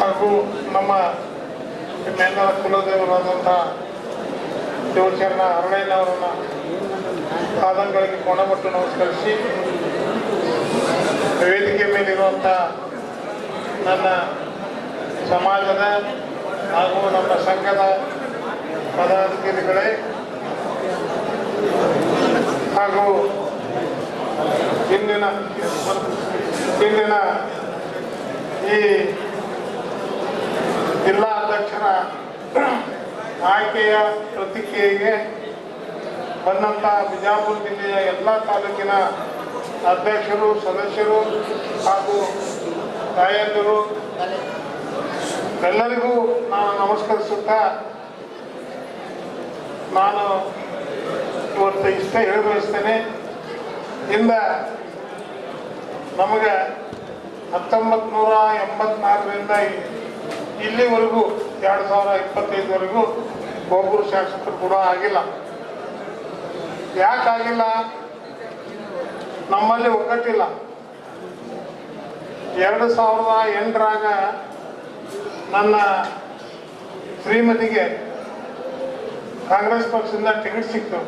ಹಾಗೂ ನಮ್ಮ ನಿಮ್ಮೆಲ್ಲರ ಕುಲದೇವರಾದಂಥ ಶಿವಚರಣ ಅರಣ್ಯನವರನ್ನ ಪಾದಂಗಳಿಗೆ ಕೊಣಬಿಟ್ಟು ನಮಸ್ಕರಿಸಿ, ವೇದಿಕೆ ಮೇಲಿರುವಂಥ ನನ್ನ ಸಮಾಜದ ಹಾಗೂ ನಮ್ಮ ಸಂಘದ ಪದಾಧಿಕಾರಿಗಳೇ ಹಾಗೂ ಇಂದಿನ ಇಂದಿನ ಈ ಜಿಲ್ಲಾ ಅಧ್ಯಕ್ಷರ ಆಯ್ಕೆಯ ಪ್ರತಿಕ್ರಿಯೆಗೆ ಬಂದಂಥ ಬಿಜಾಪುರ ಜಿಲ್ಲೆಯ ಎಲ್ಲ ತಾಲೂಕಿನ ಅಧ್ಯಕ್ಷರು, ಸದಸ್ಯರು ಹಾಗೂ ತಾಯಂದಿರು, ಎಲ್ಲರಿಗೂ ನಾನು ನಮಸ್ಕರಿಸುತ್ತಾ ನಾನು ಇವತ್ತು ಇಷ್ಟೇ ಹೇಳಿ ಬಯಸ್ತೇನೆ ಇಂದ ನಮಗೆ ಹತ್ತೊಂಬತ್ತು ನೂರ ಎಂಬತ್ನಾಲ್ಕರಿಂದ ಇಲ್ಲಿವರೆಗೂ ಎರಡು ಸಾವಿರ ಇಪ್ಪತ್ತೈದುವರೆಗೂ ಒಬ್ಬರು ಶಾಸಕರು ಕೂಡ ಆಗಿಲ್ಲ. ಯಾಕಾಗಿಲ್ಲ ನಮ್ಮಲ್ಲಿ ಒಗ್ಗಟ್ಟಿಲ್ಲ. ಎರಡು ಸಾವಿರದ ಎಂಟರಾಗ ನನ್ನ ಶ್ರೀಮತಿಗೆ ಕಾಂಗ್ರೆಸ್ ಪಕ್ಷದಿಂದ ಟಿಕೆಟ್ ಸಿಕ್ತು.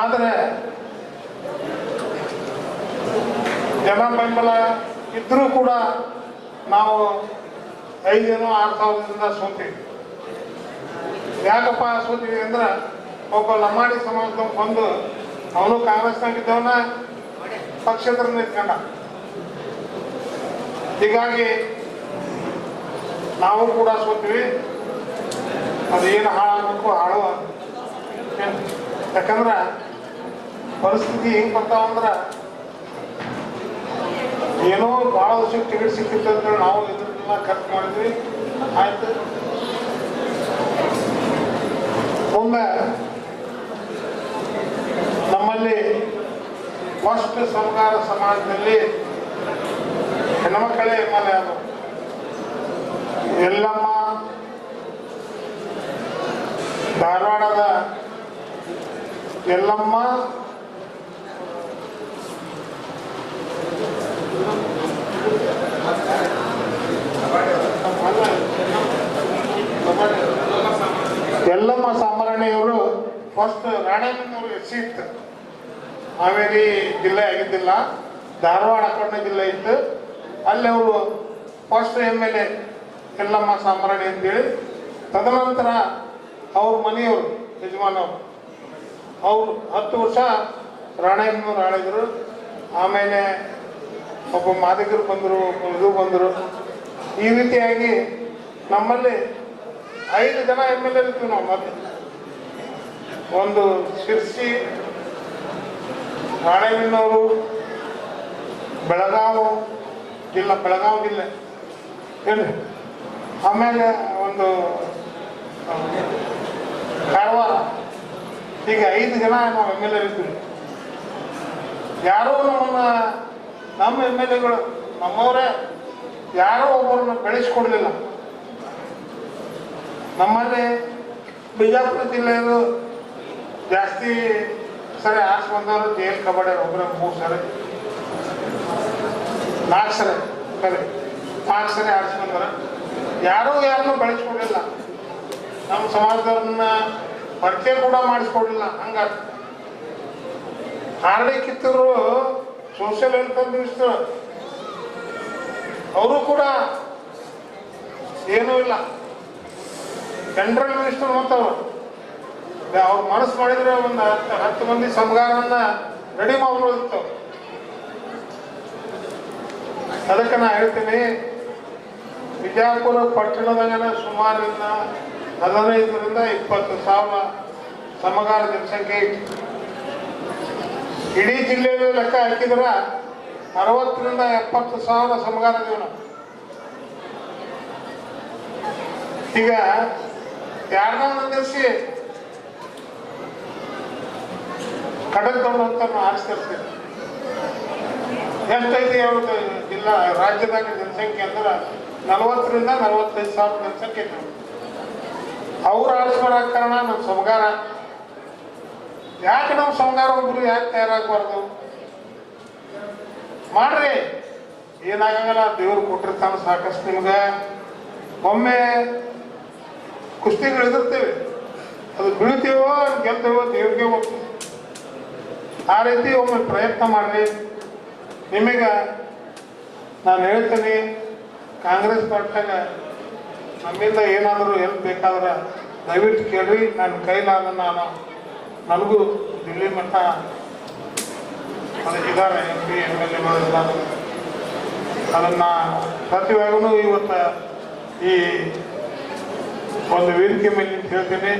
ಆದರೆ ಜನ ಬೆಂಬಲ ಇದ್ರೂ ಕೂಡ ನಾವು ಐದು ಆರು ಸಾವಿರದಿಂದ ಸೋತೀವಿ ಯಾಕಪ್ಪ ಸೋತೀವಿ ಅಂದ್ರೆ ಒಬ್ಬ ಲಮಾಡಿ ಸಮಾಜದ ಬಂದು ಅವನು ಕಾಂಗ್ರೆಸ್ನಾಗಿದ್ದವನ ಪಕ್ಷೇತರ ನಿಂತ್ಕೊಂಡ. ಹೀಗಾಗಿ ನಾವು ಕೂಡ ಸೋತೀವಿ. ಏನು ಹಾಳಾಗಬೇಕು, ಹಾಳು ಯಾಕಂದ್ರೆ ಪರಿಸ್ಥಿತಿ ಹೆಂಗೆ ಬರ್ತಾವಂದ್ರೆ ಏನೋ ಭಾಳ ವರ್ಷಕ್ಕೆ ಟಿಕೆಟ್ ಸಿಕ್ಕಿತ್ತು ಅಂದ್ರೆ ನಾವು ಇದನ್ನೆಲ್ಲ ಖರ್ಚು ಮಾಡಿದ್ವಿ. ಆಯ್ತು. ಒಮ್ಮೆ ನಮ್ಮಲ್ಲಿ ಫಸ್ಟ್ ಸಮಗಾರ ಸಮಾಜದಲ್ಲಿ ಹೆಣ್ಮಕ್ಕಳೇ ಎಂ ಎಲ್ ಎ ಆದವು ಎಲ್ಲಮ್ಮ ಧಾರವಾಡದ Yellamma first Ranebennur S C ಇತ್ತು. ಹಾವೇರಿ ಜಿಲ್ಲೆ ಆಗಿದ್ದಿಲ್ಲ, ಧಾರವಾಡ ಅಕ್ಕಣ್ಣ ಜಿಲ್ಲೆ ಇತ್ತು. ಅಲ್ಲಿ ಅವರು first M L A Yellamma Samarani ಅಂತೇಳಿ, ತದನಂತರ ಅವ್ರ ಮನೆಯವರು, ಯಜಮಾನವ್ರು, ಅವರು ಹತ್ತು ವರ್ಷ ರಾಣೆಬೆನ್ನೂರು ಆಳಿದ್ರು. ಆಮೇಲೆ ಒಬ್ಬ ಮಾದಿಗರು ಬಂದರು ಇದು ಬಂದರು. ಈ ರೀತಿಯಾಗಿ ನಮ್ಮಲ್ಲಿ ಐದು ಜನ ಎಂ ಎಲ್ ಎ ಇರ್ತೀವಿ ನಾವು ಮೊದಲು. ಒಂದು ಶಿರ್ಸಿ ರಾಣೆಬೆನ್ನೂರು ಬೆಳಗಾವಿ ಜಿಲ್ಲಾ, ಬೆಳಗಾವಿ ಜಿಲ್ಲೆ. ಹೇಳಿ. ಆಮೇಲೆ ಒಂದು ಕಾರವಾರ. ಈಗ ಐದು ಜನ ನಾವು ಎಂ ಎಲ್ ಎ ಇರ್ತೀವಿ. ಯಾರೂ ನಮ್ಮನ್ನ ನಮ್ಮ ಎಂ ಎಲ್ ಎಗಳು ನಮ್ಮವರೇ ಯಾರೋ ಒಬ್ಬರನ್ನ ಬೆಳೆಸ್ಕೊಡ್ಲಿಲ್ಲ. ನಮ್ಮಲ್ಲಿ ಬಿಜಾಪುರ ಜಿಲ್ಲೆಯದು ಜಾಸ್ತಿ ಸರಿ ಆರ್ಸ್ ಬಂದವರು ಜೈಲ್ ಕಬಡ್ಡಿ ಒಬ್ಬರ ಮೂರು ಸರಿ. ನಾಲ್ಕು ಸರಿ ಸರಿ. ನಾಲ್ಕು ಸರಿ ಆರ್ಸ್ ಬಂದವರು ಯಾರೂ ಯಾರನ್ನೂ ಬೆಳೆಸ್ಕೊಡ್ಲಿಲ್ಲ ನಮ್ಮ ಸಮಾಜದವ್ರನ್ನ ಪರಿಚಯ ಕೂಡ ಮಾಡಿಸ್ಕೊಡ್ಲಿಲ್ಲ ಹಂಗ ಹಾರ್ಡಿ ಸೋಷಿಯಲ್ ವೆಲ್ಫೇರ್ ಮಿನಿಸ್ಟರ್ ಅವರು ಕೂಡ ಏನೂ ಇಲ್ಲ. ಜನರಲ್ ಮಿನಿಸ್ಟರ್ ಮತ್ತವರು ಅವ್ರು ಮನಸ್ಸು ಮಾಡಿದ್ರೆ ಒಂದು ಹತ್ತು ಮಂದಿ ಸಮಗಾರನ್ನ ರೆಡಿ ಮಾಡ್ಬೋದಿತ್ತು ಅದಕ್ಕೆ ನಾ ಹೇಳ್ತೀನಿ ವಿಜಯಪುರ ಪಟ್ಟಣದಾಗನ ಸುಮಾರಿಂದ ಹದಿನೈದರಿಂದ ಇಪ್ಪತ್ತು ಸಾವಿರ ಸಮಗಾರ ಜನಸಂಖ್ಯೆ ಇಡೀ ಜಿಲ್ಲೆಯಲ್ಲಿ ಲೆಕ್ಕ ಹಾಕಿದ್ರ ಅರವತ್ತರಿಂದ ಎಪ್ಪತ್ತು ಸಾವಿರ ಸಮಗಾರ ಜೀವನ ಈಗ ಯಾರನ್ನ ನಿಂದಿರಿಸಿ ಕಡಲ್ ತಗೊಂಡು ನಾವು ಆರಿಸ್ತಿರ್ತೀವಿ ಎಷ್ಟೈತಿ ಯಾವ್ದು ಜಿಲ್ಲಾ, ರಾಜ್ಯದಾಗ ಜನಸಂಖ್ಯೆ ಅಂದ್ರೆ ನಲವತ್ತರಿಂದ ನಲವತ್ತೈದು ಸಾವಿರ ಜನಸಂಖ್ಯೆ ಇತ್ತು ಅವ್ರು ಆರಿಸ್ಬಾರ ಕಾರಣ ನಮ್ಮ ಸಮಗಾರ. ಯಾಕೆ ನಮ್ಮ ಸಮಗಾರ ಒಬ್ರು ಯಾಕೆ ತಯಾರಾಗಬಾರ್ದು? ಮಾಡ್ರಿ. ಏನಾಗಂಗಿಲ್ಲ, ದೇವ್ರು ಕೊಟ್ಟಿರ್ತಾನ ಸಾಕಷ್ಟು ನಿಮ್ಗೆ. ಒಮ್ಮೆ ಕುಸ್ತಿಗಳು ಎದುರ್ತೇವೆ ಅದು ಬೀಳ್ತೀವೋ, ಗೆಲ್ತೇವೋ, ದೇವ್ರಿಗೆ ಗೊತ್ತು ಆ ರೀತಿ ಒಮ್ಮೆ ಪ್ರಯತ್ನ ಮಾಡ್ರಿ. ನಿಮಗೆ ನಾನು ಹೇಳ್ತೀನಿ, ಕಾಂಗ್ರೆಸ್ ಪಕ್ಷಾಗ ನಮ್ಮಿಂದ ಏನಾದರೂ ಎಲ್ಲಿ ಬೇಕಾದ್ರೆ ದಯವಿಟ್ಟು ಕೇಳ್ರಿ. ನನ್ನ ಕೈಲಾದ ನಾನು ನನಗೂ ದಿಲ್ಲಿ ಮಟ್ಟ ಅದಕ್ಕಿದ್ದಾರೆ ಎಂ ಪಿ ಎಂ ಎಲ್ ಎಲ್ಲ ಅದನ್ನು ಪ್ರತಿವಾಗೂ ಇವತ್ತು ಈ ಒಂದು ವೇದಿಕೆ ಮೇಲೆ ನಿಂತು ಹೇಳ್ತೀನಿ.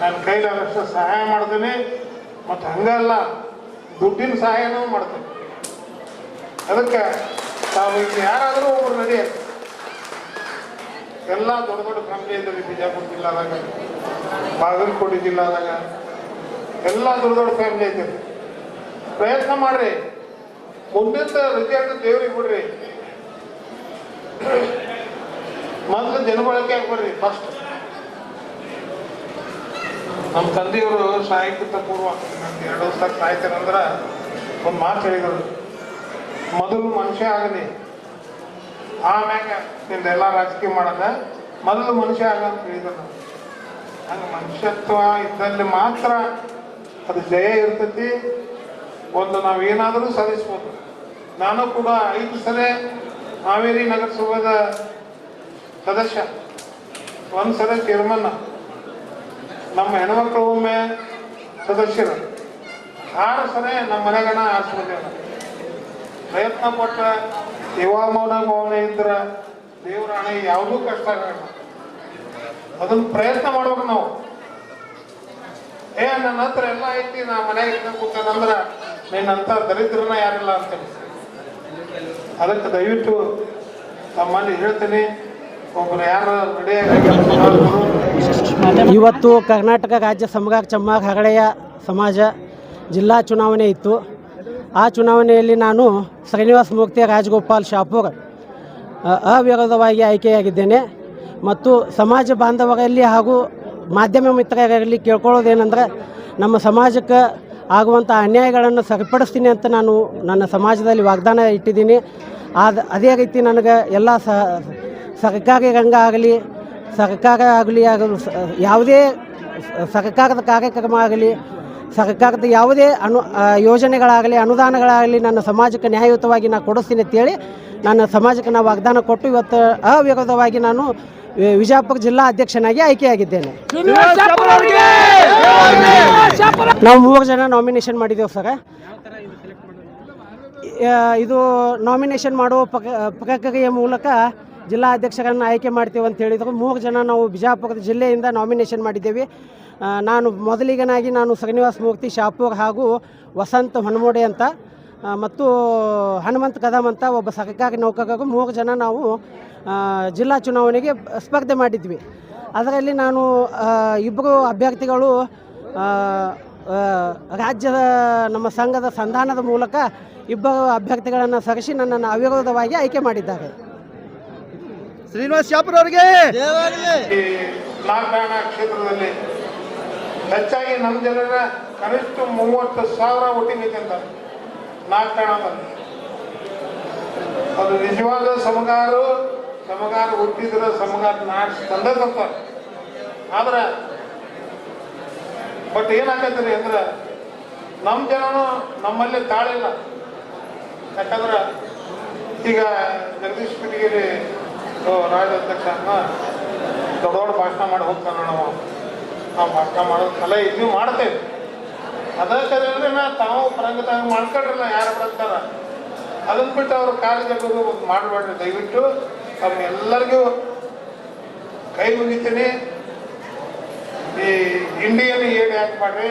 ನಾನು ಕೈಲಾದಷ್ಟು ಸಹಾಯ ಮಾಡ್ತೀನಿ. ಮತ್ತು ಹಂಗಲ್ಲ ದುಡ್ಡಿನ ಸಹಾಯನೂ ಮಾಡ್ತೇವೆ. ಅದಕ್ಕೆ ತಾವು ಇಲ್ಲಿ ಯಾರಾದರೂ ಒಬ್ಬರು ನಡಿ. ಎಲ್ಲ ದೊಡ್ಡ ದೊಡ್ಡ ಫ್ಯಾಮಿಲಿ ಬಿಜಾಪುರ ಜಿಲ್ಲಾದಾಗ, ಬಾಗಲಕೋಟೆ ಜಿಲ್ಲಾದಾಗ, ಎಲ್ಲ ದೊಡ್ಡ ದೊಡ್ಡ ಫ್ಯಾಮಿಲಿ ಐತೆ. ಪ್ರಯತ್ನ ಮಾಡ್ರಿ. ಮುಂದಿನ ವಿದ್ಯಾರ್ಥಿ ದೇವ್ರಿಗೆ ಬಿಡ್ರಿ ಮೊದಲು ಜನಬಳಕೆ ಬರ್ರಿ ಫಸ್ಟ್ ನಮ್ಮ ತಂದೆಯವರು ಸಾಹಿತ್ಯ ಪೂರ್ವ ಎರಡು ವರ್ಷ ಸಾಯ್ತಾರಂದ್ರೆ ಒಂದು ಮಾತು ಹೇಳಿದರು. ಮೊದಲು ಮನುಷ್ಯ ಆಗಲಿ, ಆಮ್ಯಾಗ ನಿಂದೆಲ್ಲ ರಾಜಕೀಯ ಮಾಡೋದ, ಮೊದಲು ಮನುಷ್ಯ ಆಗ ಅಂತ ಹೇಳಿದ್ರು. ಹಂಗೆ ಮನುಷ್ಯತ್ವ ಇದ್ದಲ್ಲಿ ಮಾತ್ರ ಅದು ಜಯ ಇರ್ತೈತಿ. ಒಂದು ನಾವು ಏನಾದರೂ ಸಾಧಿಸ್ಬೋದು. ನಾನು ಕೂಡ ಐದು ಸಲ ಹಾವೇರಿ ನಗರಸಭಾದ ಸದಸ್ಯ, ಒಂದು ಸಲ ಚೇರ್ಮನ್ ನಮ್ಮ ಹೆಣ್ಮಕ್ಳು ಒಮ್ಮೆ ಸದಸ್ಯರು ಸರಿ ನಮ್ಮ ಮನೆಗಣ ಆಶ್ರಮ ಪ್ರಯತ್ನ ಪಟ್ಟ ಸೇವಾ ಮೌನ ಇದ್ರ ದೇವ್ರ ಹಣೆ ಯಾವುದೂ ಕಷ್ಟ ಆಗಲ್ಲ. ಅದನ್ನ ಪ್ರಯತ್ನ ಮಾಡ್ಬೇಕು ನಾವು. ಏ, ನನ್ನ ಹತ್ರ ಎಲ್ಲ ಐತಿ, ನಾ ಮನೆಗೆ ಇಟ್ಕೊಂಡು ಕೂತಾನಂದ್ರ ನಿನ್ನಂತ ದರಿದ್ರನ ಯಾರಿಲ್ಲ ಅಂತೇಳಿ. ಅದಕ್ಕೆ ದಯವಿಟ್ಟು ತಮ್ಮಲ್ಲಿ ಹೇಳ್ತೀನಿ, ಒಬ್ರು ಯಾರು ರೆಡಿಯಾಗಿ ಇವತ್ತು ಕರ್ನಾಟಕ ರಾಜ್ಯ ಸಮಗ್ರ ಚಮ್ಮಾಗ ಹಗಣಯ್ಯ ಸಮಾಜ ಜಿಲ್ಲಾ ಚುನಾವಣೆ ಇತ್ತು. ಆ ಚುನಾವಣೆಯಲ್ಲಿ ನಾನು ಶ್ರೀನಿವಾಸ್ ಮೂರ್ತಿ ರಾಜಗೋಪಾಲ್ ಶಾಪೂರ್ ಅವಿರೋಧವಾಗಿ ಆಯ್ಕೆಯಾಗಿದ್ದೇನೆ. ಮತ್ತು ಸಮಾಜ ಬಾಂಧವರಲ್ಲಿ ಹಾಗೂ ಮಾಧ್ಯಮ ಮಿತ್ರರಲ್ಲಿ ಕೇಳ್ಕೊಳ್ಳೋದೇನೆಂದರೆ ನಮ್ಮ ಸಮಾಜಕ್ಕೆ ಆಗುವಂಥ ಅನ್ಯಾಯಗಳನ್ನು ಸರಿಪಡಿಸ್ತೀನಿ ಅಂತ ನಾನು ನನ್ನ ಸಮಾಜದಲ್ಲಿ ವಾಗ್ದಾನ ಇಟ್ಟಿದ್ದೀನಿ. ಅದೇ ರೀತಿ ನನಗೆ ಎಲ್ಲ ಸರ್ಕಾರಿ ರಂಗ ಆಗಲಿ ಸರ್ಕಾರ ಆಗಲಿ ಆಗಲು ಯಾವುದೇ ಸರ್ಕಾರದ ಕಾರ್ಯಕ್ರಮ ಆಗಲಿ ಸರ್ಕಾರದ ಯಾವುದೇ ಅನು ಯೋಜನೆಗಳಾಗಲಿ, ಅನುದಾನಗಳಾಗಲಿ ನನ್ನ ಸಮಾಜಕ್ಕೆ ನ್ಯಾಯಯುತವಾಗಿ ನಾನು ಕೊಡಿಸ್ತೀನಿ ಅಂತೇಳಿ ನನ್ನ ಸಮಾಜಕ್ಕೆ ನಾವು ವಾಗ್ದಾನ ಕೊಟ್ಟು ಇವತ್ತು ಅವಿರೋಧವಾಗಿ ನಾನು ವಿಜಾಪುರ ಜಿಲ್ಲಾ ಅಧ್ಯಕ್ಷನಾಗಿ ಆಯ್ಕೆಯಾಗಿದ್ದೇನೆ. ನಾವು ಮೂರು ಜನ ನಾಮಿನೇಷನ್ ಮಾಡಿದ್ದೇವೆ ಸರ್. ಇದು ನಾಮಿನೇಷನ್ ಮಾಡುವ ಪ್ರಕ್ರಿಯೆಯ ಮೂಲಕ ಜಿಲ್ಲಾ ಅಧ್ಯಕ್ಷರನ್ನು ಆಯ್ಕೆ ಮಾಡ್ತೀವಿ ಅಂತ ಹೇಳಿದ್ರು. ಮೂರು ಜನ ನಾವು ಬಿಜಾಪುರದ ಜಿಲ್ಲೆಯಿಂದ ನಾಮಿನೇಷನ್ ಮಾಡಿದ್ದೇವೆ. ನಾನು ಮೊದಲಿಗನಾಗಿ ನಾನು ಶ್ರೀನಿವಾಸ ಮೂರ್ತಿ, ಶಾಪೂರ್ ಹಾಗೂ ವಸಂತ ಹೊನ್ಮೋಡೆ ಅಂತ ಮತ್ತು ಹನುಮಂತ್ ಕದಮ್ ಅಂತ ಒಬ್ಬ ಸರ್ಕಾರಿ ನೌಕರರು ಮೂರು ಜನ ನಾವು ಜಿಲ್ಲಾ ಚುನಾವಣೆಗೆ ಸ್ಪರ್ಧೆ ಮಾಡಿದ್ವಿ. ಅದರಲ್ಲಿ ನಾನು ಇಬ್ಬರು ಅಭ್ಯರ್ಥಿಗಳು ರಾಜ್ಯದ ನಮ್ಮ ಸಂಘದ ಸಂಧಾನದ ಮೂಲಕ ಇಬ್ಬರು ಅಭ್ಯರ್ಥಿಗಳನ್ನು ಸರಿಸಿ ನನ್ನನ್ನು ಅವಿರೋಧವಾಗಿ ಆಯ್ಕೆ ಮಾಡಿದ್ದಾರೆ. ಶ್ರೀನಿವಾಸ್ ಶಾಪುರ್ ಅವರಿಗೆ. ಈ ನಾಗರಾಯಣ ಕ್ಷೇತ್ರದಲ್ಲಿ ಹೆಚ್ಚಾಗಿ ನಮ್ಮ ಜನರ ಕನಿಷ್ಠ ಮೂವತ್ತು ಸಾವಿರ ವೋಟಿಂಗ್ ಐತೆ ಅಂತ ಅದು ನಿಜವಾದ ಸಮಗಾರು ಸಮಗಾರ ಹುಟ್ಟಿದ್ರ ಸಮಗಾರ ನಾಡ್ಸ್ ತಂದದಂತ ಆದ್ರೆ ಬಟ್ ಏನಾಗತ್ತೀರಿ ಅಂದ್ರೆ ನಮ್ಮ ಜನನು ನಮ್ಮಲ್ಲಿ ತಾಳಿಲ್ಲ. ಯಾಕಂದ್ರೆ ಈಗ ಜಗದೀಶ್ ಪಿಟಿಗಿರಿ ರಾಜ್ಯಾಧ್ಯಕ್ಷ ದೊಡ್ಡ ದೊಡ್ಡ ಭಾಷಣ ಮಾಡಿ ಹೋಗ್ತಾನೆ ನಾವು. ನಾವು ಭಾಷಣ ಮಾಡೋದು ಕಲೆ ಇದು ಮಾಡ್ತೇವೆ ಅದಕ್ಕೆ ನಾ ತಾವು ಪರಂಗತಾಗ ಮಾಡ್ಕೊಳ್ರಲ್ಲ ಯಾರು ಬರ್ತಾರ? ಅದನ್ನ ಬಿಟ್ಟು ಅವ್ರ ಕಾಲೇಜಾಗ ಮಾಡಬೇಡ್ರಿ, ದಯವಿಟ್ಟು ಅವ್ರಿಗೆಲ್ಲರಿಗೂ ಕೈ ಮುಗಿತೀನಿ. ಈ ಇಂಡಿಯನ್ ಏಡಿ ಯಾಕೆ ಮಾಡ್ರಿ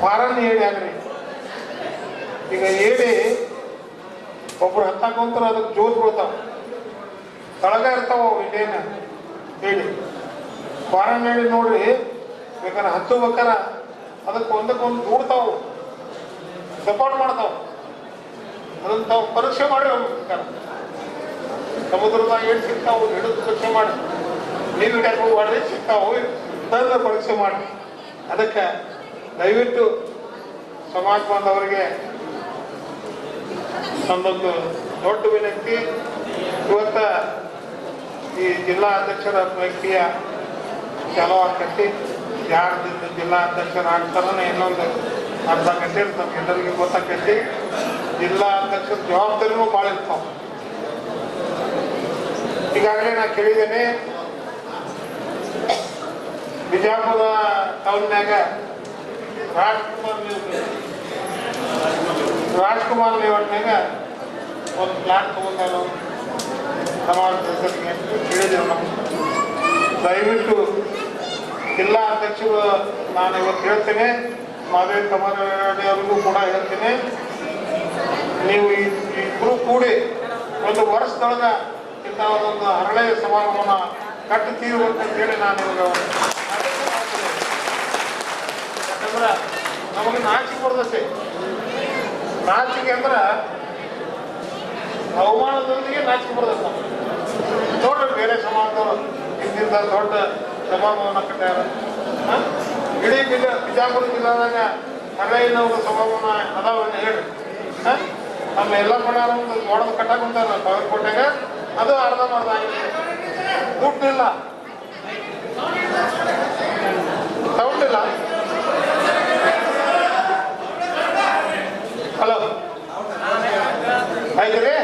ಫಾರನ್ ಏಡಿ ಆಗ್ರಿ. ಈಗ ಏಡಿ ಒಬ್ರು ಹತ್ತಾಕೊಂತಾರ ಅದಕ್ಕೆ ಜೋತ್ ಬೀಳ್ತಾವ. ತಳಗ ಇರ್ತಾವ ಅವು ಹೇಳಿ. ಹೇಳಿ ನೋಡ್ರಿ, ಬೇಕಾದ್ರೆ ಹತ್ತು ಬೇಕಾರ ಅದಕ್ಕೆ ಒಂದಕ್ಕೊಂದು ದೂಡ್ತಾವು. ಸಪೋರ್ಟ್ ಮಾಡ್ತಾವ. ಅದನ್ನ ತಾವು ಪರೀಕ್ಷೆ ಮಾಡಿ ಹೋಗ್ಬೇಕಾರ ಸಮುದ್ರದಾಗ ಏನು ಸಿಗ್ತಾವು ಹಿಡಿದು ಪರೀಕ್ಷೆ ಮಾಡಿ. ನೀವು ಹಿಡಿಯಕ್ಕೆ ಹೋಗ್ಬಾರ್ರಿ ಸಿಗ್ತಾವು ತಂದು ಪರೀಕ್ಷೆ ಮಾಡಿ. ಅದಕ್ಕೆ ದಯವಿಟ್ಟು ಸಮಾಜ ಬಾಂಧವರಿಗೆ ನಮ್ಮದೊಂದು ದೊಡ್ಡ ವಿನಂತಿ. ಇವತ್ತ ಈ ಜಿಲ್ಲಾ ಅಧ್ಯಕ್ಷರ ವ್ಯಕ್ತಿಯ ಕೆಲವು ಆಕತಿ ಯಾರು ಜಿಲ್ಲಾ ಅಧ್ಯಕ್ಷರ ಆಗ್ತಾರೋ ಇನ್ನೊಂದು ಅರ್ಧ ಗಂಟೆ ನಮ್ಗೆ ಎಲ್ಲರಿಗೂ ಗೊತ್ತಾಕೈತಿ ಜಿಲ್ಲಾ ಅಧ್ಯಕ್ಷರ ಜವಾಬ್ದಾರಿನೂ ಭಾಳ ಇರ್ತಾವೆ ಈಗಾಗಲೇ ನಾನು ಕೇಳಿದ್ದೇನೆ, ಬಿಜಾಪುರ ಟೌನ್ಯಾಗ ರಾಜ್ಕುಮಾರ್ ರಾಜ್ಕುಮಾರ್ ಲೇಔಟ್ನಾಗ ಒಂದು ಪ್ಲಾಟ್ ತಗೊಂಡಾರ ದಯವಿಟ್ಟು ಜಿಲ್ಲಾ ಅಧ್ಯಕ್ಷರು ನಾನು ಇವತ್ತು ಹೇಳ್ತೇನೆ, ಮಾದೇವ್ ಕಮಾರಡಿ ಕೂಡ ಹೇಳ್ತೇನೆ. ನೀವು ಇಬ್ಬರು ಕೂಡಿ ಒಂದು ವರ್ಷದೊಳಗ ಇಂತಹ ಒಂದು ಹರಳೆ ಸಮಾರಂಭವನ್ನು ಕಟ್ಟುತ್ತೀವಿ ಅಂತ ಹೇಳಿ ನಾನು ಇವಾಗ ಯಾಕಂದ್ರೆ ನಮಗೆ ನಾಚಿಕೆ ಬರ್ತೈತಿ ನಾಚಿಕೆ ಅಂದ್ರೆ ಹವಮಾನದೊಂದಿಗೆ ನಾಚಿಕೆ ದೊಡ್ಡ ಬೇರೆ ಸಮಾಜದವರು ಇಂತಿಂತ ದೊಡ್ಡ ಸಭಾಭವನ ಕಟ್ಟ್ಯಾರ ಇಡೀ ಜಿಲ್ಲೆ ಬಿಜಾಪುರ ಜಿಲ್ಲಾದಾಗ ಕರೈನವರು ಸಭಾಭವನ ಅದಾವನ್ನ ಹೇಳ್ರಿ. ನಮ್ಮ ಎಲ್ಲ ಪಡಾರ ಮಾಡೋದು ಕಟ್ಟಾಕೊಂತಾರ ಬಾಗಲಕೋಟೆಗ. ಅದು ಅರ್ಧ ಮರ್ಧ ಆಗಿದೆ. ದುಡ್ಡಿಲ್ಲ ತಗೊಂಡಿಲ್ಲ ಹಲೋ ಆಯ್ತು ರೀ?